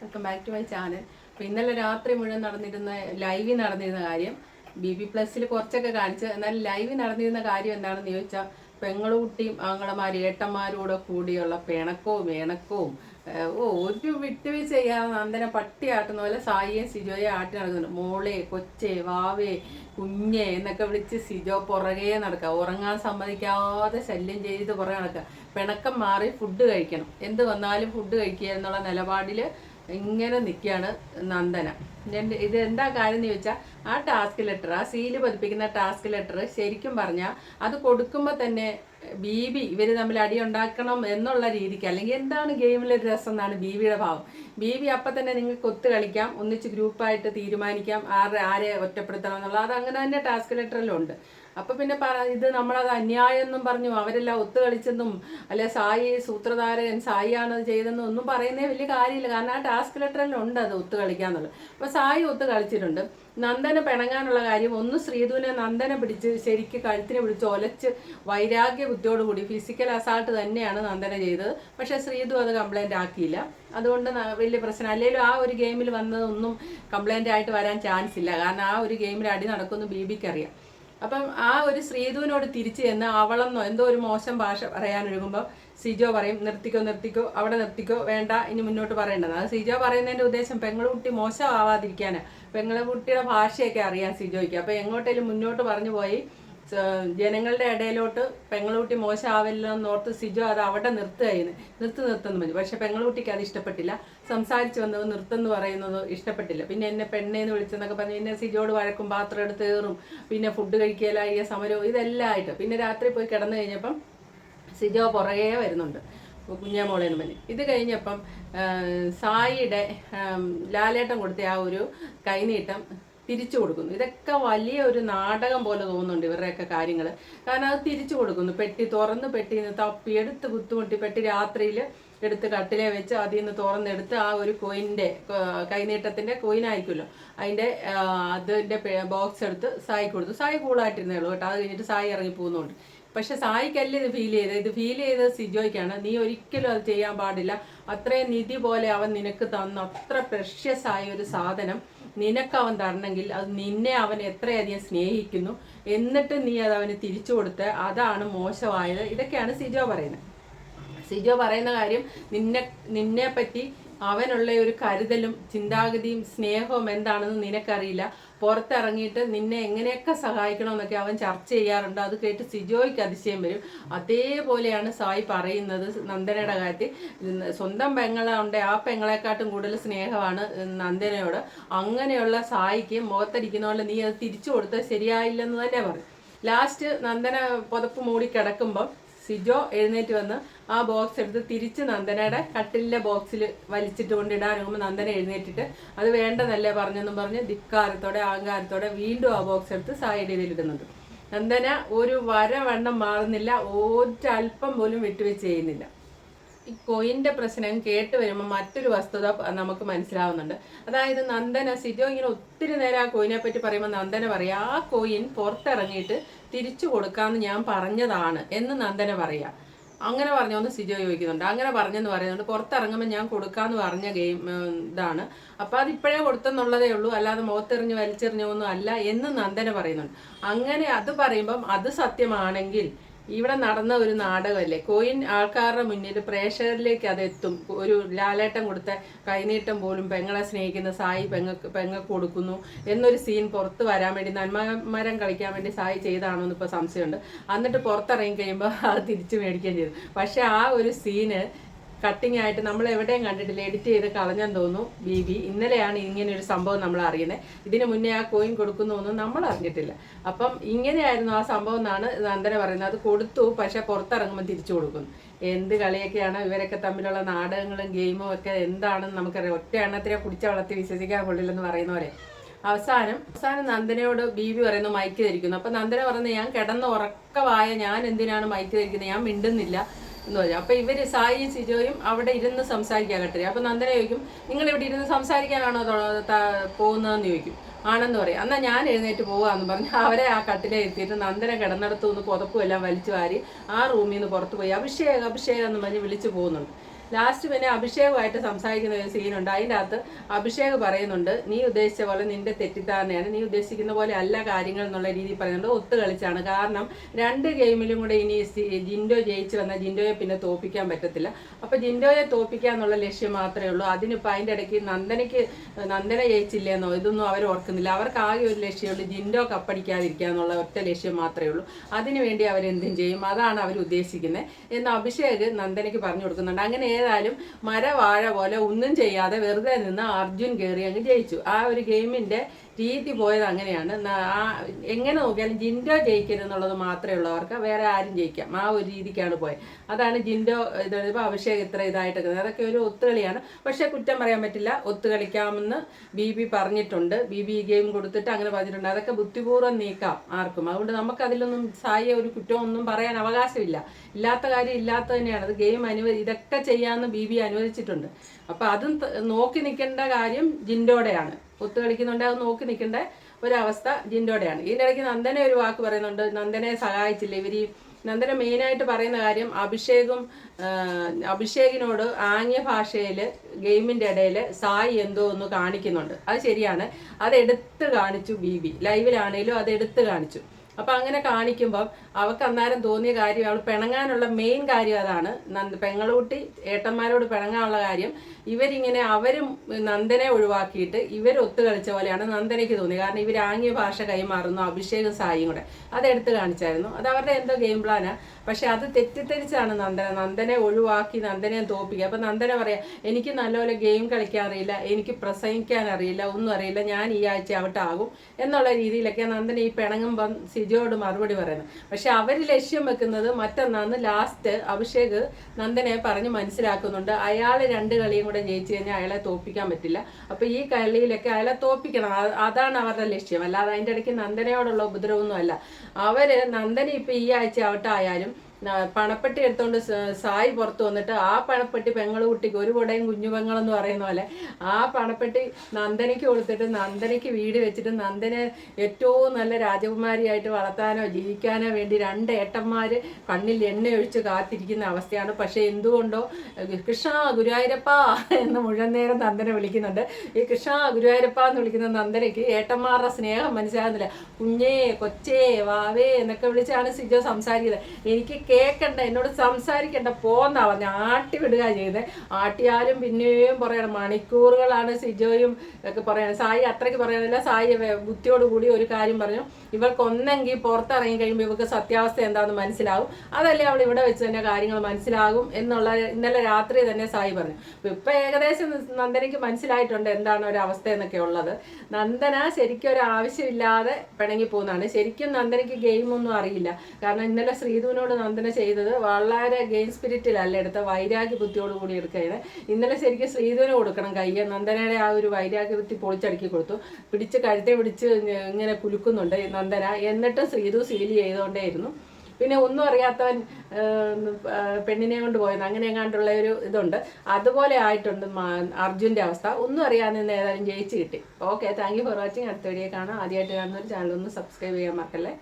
Welcome back to my channel അപ്പോൾ ഇന്നലെ രാത്രി മുഴുവൻ നടന്നിരുന്ന ലൈവിൽ നടന്നിരുന്ന കാര്യം ബി ബി പ്ലസ്സിൽ കുറച്ചൊക്കെ കാണിച്ച് എന്നാൽ ലൈവിൽ നടന്നിരുന്ന കാര്യം എന്താണെന്ന് ചോദിച്ചാൽ പെങ്ങളുകുട്ടിയും ആങ്ങളമാരും ഏട്ടന്മാരും കൂടെ കൂടിയുള്ള പിണക്കവും ഇണക്കവും ഓ ഒരു വിട്ടുവീഴ്ച ചെയ്യാതെ നന്ദനെ പട്ടി ആട്ടുന്ന പോലെ സായിയെ സിജോയെ ആട്ടി നടക്കുന്നുണ്ട്. മോളെ കൊച്ചെ വാവേ കുഞ്ഞെ എന്നൊക്കെ വിളിച്ച് സിജോ പുറകെ നടക്കുക. ഉറങ്ങാൻ സമ്മതിക്കാതെ ശല്യം ചെയ്ത് പുറകെ നടക്കുക. പിണക്കം മാറി ഫുഡ് കഴിക്കണം. എന്ത് വന്നാലും ഫുഡ് കഴിക്കുക എന്നുള്ള നിലപാടിൽ ഇങ്ങനെ നിൽക്കുകയാണ് നന്ദന. ഞാൻ ഇത് എന്താ കാര്യം എന്ന് ചോദിച്ചാൽ ആ ടാസ്ക് ലെറ്റർ ആ സീൽ പതിപ്പിക്കുന്ന ടാസ്ക് ലെറ്റർ ശരിക്കും പറഞ്ഞാൽ അത് കൊടുക്കുമ്പോൾ തന്നെ ബീബി ഇവർ തമ്മിൽ അടി ഉണ്ടാക്കണം എന്നുള്ള രീതിക്ക് അല്ലെങ്കിൽ എന്താണ് ഗെയിമിലെ രസം എന്നാണ് ബീബിയുടെ ഭാവം. ബീബി അപ്പം തന്നെ നിങ്ങൾക്ക് ഒത്ത് കളിക്കാം ഒന്നിച്ച് ഗ്രൂപ്പായിട്ട് തീരുമാനിക്കാം ആരെ ആരെ ഒറ്റപ്പെടുത്തണം എന്നുള്ളത്. അത് അങ്ങനെ തന്നെ ടാസ്ക് ലെറ്ററിലുണ്ട് അപ്പം പിന്നെ പറ ഇത് നമ്മളത് അന്യായം എന്നും പറഞ്ഞു അവരെല്ലാം ഒത്തു കളിച്ചെന്നും അല്ലെ സായി സൂത്രധാരൻ സായി ആണ് ചെയ്തെന്നും ഒന്നും പറയുന്നേ വലിയ കാര്യമില്ല. കാരണം ആ ടാസ്ക് ലെറ്ററിലുണ്ട് അത് ഒത്തു കളിക്കാന്നുള്ളത്. അപ്പൊ സായി ഒത്തു കളിച്ചിട്ടുണ്ട്. നന്ദന പിണങ്ങാനുള്ള കാര്യം ഒന്ന് ശ്രീധുവിനെ നന്ദനെ പിടിച്ച് ശരിക്ക് കഴുത്തിനെ പിടിച്ച് ഒലച്ച് വൈരാഗ്യ ബുദ്ധിയോടുകൂടി ഫിസിക്കൽ അസാൾട്ട് തന്നെയാണ് നന്ദന ചെയ്തത്. പക്ഷെ ശ്രീധു അത് കംപ്ലൈന്റ് ആക്കിയില്ല. അതുകൊണ്ട് വലിയ പ്രശ്നം. അല്ലെങ്കിലും ആ ഒരു ഗെയിമിൽ വന്നതൊന്നും കംപ്ലൈന്റ് ആയിട്ട് വരാൻ ചാൻസ് ഇല്ല. കാരണം ആ ഒരു ഗെയിമിൽ അടി നടക്കുമെന്ന് ബീബിക്ക് അറിയാം അപ്പം ആ ഒരു ശ്രീധുവിനോട് തിരിച്ചു ചെന്ന് അവളെന്നോ എന്തോ ഒരു മോശം ഭാഷ പറയാനൊഴുകുമ്പോൾ സിജോ പറയും നിർത്തിക്കോ നിർത്തിക്കോ അവിടെ നിർത്തിക്കോ വേണ്ട ഇനി മുന്നോട്ട് പറയേണ്ടത്. അത് സിജോ പറയുന്നതിന്റെ ഉദ്ദേശം പെങ്ങളുകുട്ടി പെങ്ങളെ പെങ്ങളുകുട്ടിയുടെ ഭാഷയൊക്കെ അറിയാം സിജോയ്ക്ക്. അപ്പോൾ എങ്ങോട്ടേലും മുന്നോട്ട് പറഞ്ഞു പോയി ജനങ്ങളുടെ ഇടയിലോട്ട് പെങ്ങളൂട്ടി മോശമാവില്ല എന്നോർത്ത് സിജു അത് അവിടെ നിർത്തുകയെന്ന് നിർത്തി നിർത്തുന്നു പറഞ്ഞു. പക്ഷെ പെങ്ങളൂട്ടിക്ക് അത് ഇഷ്ടപ്പെട്ടില്ല. സംസാരിച്ച് വന്നത് നിർത്തുന്നു പറയുന്നത് ഇഷ്ടപ്പെട്ടില്ല. പിന്നെ എന്നെ പെണ്ണേന്ന് വിളിച്ചെന്നൊക്കെ പറഞ്ഞു പിന്നെ സിജോട് വഴക്കും പാത്രം എടുത്ത് കയറും. പിന്നെ ഫുഡ് കഴിക്കലായ സമരവും ഇതെല്ലാം ആയിട്ട്. പിന്നെ രാത്രി പോയി കിടന്നു കഴിഞ്ഞപ്പം സിജോ പുറകെ വരുന്നുണ്ട്. കുഞ്ഞാമോളെ എന്ന് പറഞ്ഞു. ഇത് കഴിഞ്ഞപ്പം സായിയുടെ ലാലേട്ടം കൊടുത്ത ആ ഒരു കൈനീട്ടം തിരിച്ചു കൊടുക്കുന്നു. ഇതൊക്കെ വലിയ ഒരു നാടകം പോലെ തോന്നുന്നുണ്ട് ഇവരുടെയൊക്കെ കാര്യങ്ങൾ കാരണം അത് തിരിച്ചു കൊടുക്കുന്നു. പെട്ടി തുറന്ന് പെട്ടിയിൽ നിന്ന് തപ്പി എടുത്ത് കുത്തുമുട്ടി പെട്ടി രാത്രിയിൽ എടുത്ത് കട്ടിലെ വെച്ച് അതിൽ നിന്ന് തുറന്നെടുത്ത് ആ ഒരു കോയിന്റെ കൈനീട്ടത്തിന്റെ കോയിനായിരിക്കുമല്ലോ അതിന്റെ അതിന്റെ ബോക്സ് എടുത്ത് സായി കൊടുത്തു. സായി കൂളായിട്ടിരുന്നേ ഉള്ളൂ കേട്ടോ. അത് കഴിഞ്ഞിട്ട് സായി ഇറങ്ങി പോകുന്നുണ്ട്. പക്ഷെ സായിക്കല്ല ഇത് ഫീൽ ചെയ്തത്? ഇത് ഫീൽ ചെയ്തത് സിജോയ്ക്കാണ്. നീ ഒരിക്കലും അത് ചെയ്യാൻ പാടില്ല. അത്രയും നിധി പോലെ അവൻ നിനക്ക് തന്ന അത്ര പ്രഷ്യസ് ആയ ഒരു സാധനം നിനക്ക് അവൻ തരണമെങ്കിൽ അത് നിന്നെ അവൻ എത്രയധികം സ്നേഹിക്കുന്നു. എന്നിട്ട് നീ അത് അവന് തിരിച്ചു കൊടുത്ത് അതാണ് മോശമായത്. ഇതൊക്കെയാണ് സിജോ പറയുന്നത്. സിജോ പറയുന്ന കാര്യം നിന്നെ നിന്നെ പറ്റി അവനുള്ള ഒരു കരുതലും ചിന്താഗതിയും സ്നേഹവും എന്താണെന്ന് നിനക്കറിയില്ല. പുറത്തിറങ്ങിയിട്ട് നിന്നെ എങ്ങനെയൊക്കെ സഹായിക്കണമെന്നൊക്കെ അവൻ ചർച്ച ചെയ്യാറുണ്ട്. അത് കേട്ട് സിജോയ്ക്ക് അതിശയം വരും. അതേപോലെയാണ് സായി പറയുന്നത് നന്ദനയുടെ കാര്യത്തിൽ. സ്വന്തം പെങ്ങളുണ്ട് ആ പെങ്ങളെക്കാട്ടും കൂടുതൽ സ്നേഹമാണ് നന്ദനയോട്. അങ്ങനെയുള്ള സായിക്ക് മുഖത്തടിക്കുന്ന പോലെ നീ അത് തിരിച്ചു കൊടുത്താൽ ശരിയായില്ലെന്ന് തന്നെ പറയും. ലാസ്റ്റ് നന്ദന പുതപ്പ് മൂടി കിടക്കുമ്പം സിജോ എഴുന്നേറ്റ് വന്ന് ആ ബോക്സ് എടുത്ത് തിരിച്ച് നന്ദനയുടെ കട്ടിലിലെ ബോക്സിൽ വലിച്ചിട്ട് കൊണ്ടിടാനുമ്പോൾ നന്ദന എഴുന്നേറ്റിട്ട് അത് വേണ്ടതല്ലേ പറഞ്ഞെന്നും പറഞ്ഞ് ധിക്കാരത്തോടെ അഹങ്കാരത്തോടെ വീണ്ടും ആ ബോക്സ് എടുത്ത് സൈഡിൽ ചെയ്തിടുന്നത് നന്ദന ഒരു വരവണ്ണം മാറുന്നില്ല ഒരൽപ്പം പോലും വിട്ടുവെച്ച് ചെയ്യുന്നില്ല. ഈ കോയിന്റെ പ്രശ്നം കേട്ട് വരുമ്പോൾ മറ്റൊരു വസ്തുത നമുക്ക് മനസ്സിലാവുന്നുണ്ട്. അതായത് നന്ദന സിജോ ഇങ്ങനെ ഒത്തിരി നേരം ആ കോയിനെ പറ്റി പറയുമ്പോൾ നന്ദന പറയാ ആ കോയിൻ പുറത്തിറങ്ങിയിട്ട് തിരിച്ചു കൊടുക്കാമെന്ന് ഞാൻ പറഞ്ഞതാണ് എന്ന് നന്ദന പറയാ. അങ്ങനെ പറഞ്ഞോന്ന് സിജോ ചോദിക്കുന്നുണ്ട്. അങ്ങനെ പറഞ്ഞെന്ന് പറയുന്നുണ്ട്. പുറത്തിറങ്ങുമ്പോൾ ഞാൻ കൊടുക്കാന്ന് പറഞ്ഞ ഗെയിം ഇതാണ്. അപ്പോൾ അത് ഇപ്പോഴേ കൊടുത്തെന്നുള്ളതേ ഉള്ളൂ. അല്ലാതെ മുഖത്തെറിഞ്ഞ് വലിച്ചെറിഞ്ഞോ ഒന്നും അല്ല എന്ന് നന്ദന പറയുന്നുണ്ട്. അങ്ങനെ അത് പറയുമ്പം അത് സത്യമാണെങ്കിൽ ഇവിടെ നടന്ന ഒരു നാടകമല്ലേ? കോയിൻ ആൾക്കാരുടെ മുന്നിൽ പ്രേക്ഷകരിലേക്ക് അത് എത്തും. ഒരു ലാലേട്ടം കൊടുത്ത കൈനീട്ടം പോലും പെങ്ങളെ സ്നേഹിക്കുന്ന സായി പെങ്ങക്ക് പെങ്ങൾക്ക് കൊടുക്കുന്നു എന്നൊരു സീൻ പുറത്ത് വരാൻ വേണ്ടി നന്മമരം കളിക്കാൻ വേണ്ടി സായി ചെയ്താണോ എന്ന് ഇപ്പോൾ സംശയമുണ്ട്. എന്നിട്ട് പുറത്തിറങ്ങി കഴിയുമ്പോൾ അത് തിരിച്ചു മേടിക്കുകയും ചെയ്തു. പക്ഷെ ആ ഒരു സീന് കട്ടിങ് ആയിട്ട് നമ്മൾ എവിടെയും കണ്ടിട്ടില്ല. എഡിറ്റ് ചെയ്ത് കളഞ്ഞെന്ന് തോന്നുന്നു. ബി ബി ഇന്നലെയാണ് ഇങ്ങനെ ഒരു സംഭവം നമ്മൾ അറിയുന്നത്. ഇതിന് മുന്നേ ആ കോയിൻ കൊടുക്കുന്നൊന്നും നമ്മൾ അറിഞ്ഞിട്ടില്ല. അപ്പം ഇങ്ങനെയായിരുന്നു ആ സംഭവം എന്നാണ് നന്ദന പറയുന്നത്. അത് കൊടുത്തു പക്ഷെ പുറത്തിറങ്ങുമ്പോൾ തിരിച്ചു കൊടുക്കുന്നു. എന്ത് കളിയൊക്കെയാണ് ഇവരൊക്കെ തമ്മിലുള്ള നാടകങ്ങളും ഗെയിമും ഒക്കെ എന്താണെന്ന് നമുക്കറിയാം. ഒറ്റ എണ്ണത്തിനെ കുടിച്ച വളർത്തി വിശ്വസിക്കാൻ കൊള്ളില്ലെന്ന് പോലെ. അവസാനം അവസാനം നന്ദനയോട് ബീബി പറയുന്നു മൈക്ക് ധരിക്കുന്നു. അപ്പൊ നന്ദന പറയുന്നത് ഞാൻ കിടന്ന് ഉറക്കമായ ഞാൻ എന്തിനാണ് മൈക്ക് ധരിക്കുന്നത്? ഞാൻ മിണ്ടുന്നില്ല. എന്ന് പറഞ്ഞു. അപ്പോൾ ഇവർ സായിയും സിജോയും അവിടെ ഇരുന്ന് സംസാരിക്കാൻ കട്ടില്ല അപ്പോൾ നന്ദന ചോദിക്കും നിങ്ങൾ ഇവിടെ ഇരുന്ന് സംസാരിക്കാനാണോ പോകുന്നതെന്ന് ചോദിക്കും. ആണെന്ന് പറയും. എന്നാൽ ഞാൻ എഴുന്നേറ്റ് പോവാന്ന് പറഞ്ഞ് അവരെ ആ കട്ടിലെ എത്തിയിട്ട് നന്ദന കിടന്നിടത്തു നിന്ന് പുതപ്പും എല്ലാം വലിച്ചു വാരി ആ റൂമിൽ നിന്ന് പുറത്തു പോയി അഭിഷേക് അഭിഷേക് എന്ന് പറഞ്ഞ് വിളിച്ചു പോകുന്നുണ്ട്. ലാസ്റ്റ് പിന്നെ അഭിഷേകമായിട്ട് സംസാരിക്കുന്ന ഒരു സീനുണ്ട് അതിന്റെ അകത്ത് അഭിഷേക് പറയുന്നുണ്ട് നീ ഉദ്ദേശിച്ച പോലെ നിന്റെ തെറ്റിദ്ധാരണയാണ്. നീ ഉദ്ദേശിക്കുന്ന പോലെ അല്ല കാര്യങ്ങൾ എന്നുള്ള രീതിയിൽ പറയുന്നുണ്ട്. ഒത്തു കളിച്ചാണ്. കാരണം രണ്ട് ഗെയിമിലും കൂടെ ഇനി ജിൻഡോ ജയിച്ചു വന്നാൽ ജിൻഡോയെ പിന്നെ തോപ്പിക്കാൻ പറ്റത്തില്ല. അപ്പൊ ജിൻഡോയെ തോപ്പിക്കുക എന്നുള്ള ലക്ഷ്യം മാത്രമേ ഉള്ളൂ. അതിനിപ്പോൾ അതിന്റെ ഇടയ്ക്ക് നന്ദനയ്ക്ക് നന്ദന ജയിച്ചില്ലെന്നോ ഇതൊന്നും അവർ ഓർക്കുന്നില്ല. അവർക്ക് ആകെ ഒരു ലക്ഷ്യമുള്ളൂ ജിൻഡോ കപ്പടിക്കാതിരിക്കുക എന്നുള്ള ഒറ്റ ലക്ഷ്യം മാത്രമേ ഉള്ളൂ. അതിനുവേണ്ടി അവരെന്തും ചെയ്യും. അതാണ് അവർ ഉദ്ദേശിക്കുന്നത്. എന്ന് അഭിഷേക് നന്ദനയ്ക്ക് പറഞ്ഞു കൊടുക്കുന്നുണ്ട്. അങ്ങനെ ഏതായാലും മര വാഴ പോലെ ഒന്നും ചെയ്യാതെ വെറുതെ നിന്ന് അർജുൻ കയറി അങ്ങ് ജയിച്ചു. ആ ഒരു ഗെയിമിന്റെ രീതി പോയത് അങ്ങനെയാണ്. ആ എങ്ങനെ നോക്കിയാലും ജിൻഡോ ജയിക്കരുത് എന്നുള്ളത് മാത്രമേ ഉള്ളവർക്ക് വേറെ ആരും ജയിക്കാം. ആ ഒരു രീതിക്കാണ് പോയത് അതാണ് ജിൻഡോ ഇത് ഇപ്പോൾ അഭിഷേക് ഇത്ര ഇതായിട്ടൊക്കെ അതൊക്കെ ഒരു ഒത്തുകളിയാണ്. പക്ഷേ കുറ്റം പറയാൻ പറ്റില്ല. ഒത്തുകളിക്കാമെന്ന് ബി ബി പറഞ്ഞിട്ടുണ്ട്. ബി ബി ഗെയിം കൊടുത്തിട്ട് അങ്ങനെ പറഞ്ഞിട്ടുണ്ട്. അതൊക്കെ ബുദ്ധിപൂർവം നീക്കാം ആർക്കും. അതുകൊണ്ട് നമുക്ക് അതിലൊന്നും സായ ഒരു കുറ്റമൊന്നും പറയാൻ അവകാശമില്ല. ഇല്ലാത്ത കാര്യം ഇല്ലാത്ത തന്നെയാണ്. അത് ഗെയിം അനുവദി ഇതൊക്കെ ചെയ്യാമെന്ന് ബി ബി അനുവദിച്ചിട്ടുണ്ട്. അപ്പോൾ അതും നോക്കി നിൽക്കേണ്ട കാര്യം ജിൻഡോടെയാണ്. ഒത്തു കളിക്കുന്നുണ്ട്. അത് നോക്കി നിൽക്കേണ്ട ഒരവസ്ഥ ജിൻഡോടെയാണ്. ഇതിന്റെ ഇടയ്ക്ക് നന്ദനെ ഒരു വാക്ക് പറയുന്നുണ്ട്. നന്ദനെ സഹായിച്ചില്ല? ഇവർ നന്ദന മെയിനായിട്ട് പറയുന്ന കാര്യം അഭിഷേകും അഭിഷേകിനോട് ആംഗ്യ ഭാഷയിൽ ഗെയിമിന്റെ ഇടയിൽ സായി എന്തോ ഒന്ന് കാണിക്കുന്നുണ്ട്. അത് ശരിയാണ്. അത് എടുത്ത് കാണിച്ചു ബി ബി. ലൈവിലാണേലും അത് എടുത്ത് കാണിച്ചു. അപ്പൊ അങ്ങനെ കാണിക്കുമ്പം അവൾക്ക് അന്നേരം തോന്നിയ കാര്യം അവൾ പിണങ്ങാനുള്ള മെയിൻ കാര്യം അതാണ്. നന്ദ പെങ്ങളൂട്ടി ഏട്ടന്മാരോട് പിണങ്ങാനുള്ള കാര്യം. ഇവരിങ്ങനെ അവരും നന്ദനെ ഒഴിവാക്കിയിട്ട് ഇവർ ഒത്തു കളിച്ച പോലെയാണ് നന്ദനയ്ക്ക് തോന്നിയത്. കാരണം ഇവർ ആംഗ്യ ഭാഷ കൈമാറുന്നു അഭിഷേകും സായിയും കൂടെ. അതെടുത്ത് കാണിച്ചായിരുന്നു. അത് അവരുടെ എന്തോ ഗെയിം പ്ലാനാ പക്ഷെ അത് തെറ്റിദ്ധരിച്ചാണ് നന്ദന. നന്ദനെ ഒഴിവാക്കി നന്ദനെ തോപ്പിക്കുക. അപ്പൊ നന്ദന പറയാ എനിക്ക് നല്ലപോലെ ഗെയിം കളിക്കാൻ അറിയില്ല എനിക്ക് പ്രസംഗിക്കാൻ അറിയില്ല ഒന്നും അറിയില്ല. ഞാൻ ഈ ആഴ്ച അവട്ടാകും എന്നുള്ള രീതിയിലൊക്കെ നന്ദന ഈ പിണങ്ങുമ്പം സിജോയോട് മറുപടി പറയുന്നത് പക്ഷെ അവർ ലക്ഷ്യം വെക്കുന്നത് മറ്റൊന്നാന്ന് ലാസ്റ്റ് അഭിഷേക് നന്ദനെ പറഞ്ഞ് മനസ്സിലാക്കുന്നുണ്ട്. അയാൾ രണ്ട് കളിയും കൂടെ ജയിച്ചു കഴിഞ്ഞാൽ അയാളെ തോപ്പിക്കാൻ പറ്റില്ല. അപ്പൊ ഈ കളിയിലൊക്കെ അയാളെ തോപ്പിക്കണം. അതാണ് അവരുടെ ലക്ഷ്യം. അല്ലാതെ അതിന്റെ ഇടയ്ക്ക് നന്ദനയോടുള്ള ഉപദ്രവമൊന്നും അല്ല അവർ നന്ദന ഇപ്പൊ ഈ ആഴ്ച ന- പണപ്പെട്ടി എടുത്തോണ്ട് സായി പുറത്ത് വന്നിട്ട് ആ പണപ്പെട്ടി പെങ്ങൾ കുട്ടിക്ക് ഒരു കുടയും കുഞ്ഞു പെങ്ങളെന്ന് പറയുന്ന പോലെ ആ പണപ്പെട്ടി നന്ദനയ്ക്ക് കൊടുത്തിട്ട് നന്ദനയ്ക്ക് വീട് വെച്ചിട്ട് നന്ദനെ ഏറ്റവും നല്ല രാജകുമാരിയായിട്ട് വളർത്താനോ ജീവിക്കാനോ വേണ്ടി രണ്ട് ഏട്ടന്മാര് കണ്ണിൽ എണ്ണ ഒഴിച്ച് കാത്തിരിക്കുന്ന അവസ്ഥയാണ്. പക്ഷെ എന്തുകൊണ്ടോ കൃഷ്ണ ഗുരുവായൂരപ്പ എന്ന് മുഴുവൻ നേരം നന്ദനെ വിളിക്കുന്നുണ്ട്. ഈ കൃഷ്ണ ഗുരുവായൂരപ്പ എന്ന് വിളിക്കുന്ന നന്ദനയ്ക്ക് ഏട്ടന്മാരുടെ സ്നേഹം മനസ്സിലാകുന്നില്ല. കുഞ്ഞേ കൊച്ചേ വാവേ എന്നൊക്കെ വിളിച്ചാണ് സിജോ സംസാരിക്കുന്നത്. എനിക്ക് കേൾക്കണ്ട എന്നോട് സംസാരിക്കണ്ട പോന്നാ പറഞ്ഞ ആട്ടി വിടുക ചെയ്തത് ആട്ടിയാലും പിന്നെയും പറയണം മണിക്കൂറുകളാണ് സിജോയും ഒക്കെ പറയണം. സായി അത്രയ്ക്ക് പറയാനില്ല സായി ബുദ്ധിയോടുകൂടി ഒരു കാര്യം പറഞ്ഞു. ഇവൾക്കൊന്നെങ്കിൽ പുറത്തിറങ്ങി കഴിയുമ്പോൾ ഇവർക്ക് സത്യാവസ്ഥ എന്താണെന്ന് മനസ്സിലാവും. അതല്ലേ അവൾ ഇവിടെ വെച്ച് തന്നെ കാര്യങ്ങൾ മനസ്സിലാകും എന്നുള്ള ഇന്നലെ രാത്രി തന്നെ സായി പറഞ്ഞു. അപ്പൊ ഇപ്പൊ ഏകദേശം നന്ദനയ്ക്ക് മനസ്സിലായിട്ടുണ്ട് എന്താണ് ഒരു അവസ്ഥ എന്നൊക്കെ ഉള്ളത്. നന്ദന ശരിക്കും ഒരു ആവശ്യമില്ലാതെ പിണങ്ങി പോകുന്നതാണ്. ശരിക്കും നന്ദനയ്ക്ക് ഗെയിം ഒന്നും അറിയില്ല. കാരണം ഇന്നലെ ശ്രീധുവിനോട് നന്ദന ചെയ്തത്. വളരെ ഗെയിം സ്പിരിറ്റിലല്ല എടുത്ത വൈരാഗ്യ ബുദ്ധിയോട് കൂടി എടുക്കുകയാണ് ഇന്നലെ ശരിക്കും ശ്രീധുവിന് കൊടുക്കണം കയ്യ. നന്ദനയുടെ ആ ഒരു വൈരാഗ്യ ബുദ്ധി പൊളിച്ചടുക്കി കൊടുത്തു. പിടിച്ച് കഴുത്തെ പിടിച്ച് ഇങ്ങനെ കുലുക്കുന്നുണ്ട് നന്ദന. എന്നിട്ട് ശ്രീധു സീൽ ചെയ്തുകൊണ്ടേയിരുന്നു. പിന്നെ ഒന്നും അറിയാത്തവൻ പെണ്ണിനെ കൊണ്ട് പോയത്. അങ്ങനെ എങ്ങാണ്ടുള്ള ഒരു ഇതുണ്ട്. അതുപോലെ ആയിട്ടുണ്ട് അർജുന്റെ അവസ്ഥ. ഒന്നും അറിയാതെ ഏതായാലും ജയിച്ച് കിട്ടി. Okay thank you for watching. അടുത്ത വീഡിയോ കാണാം. ആദ്യമായിട്ട് കാണുന്ന ഒരു ചാനൽ ഒന്ന് സബ്സ്ക്രൈബ് ചെയ്യാൻ മറക്കല്ലേ.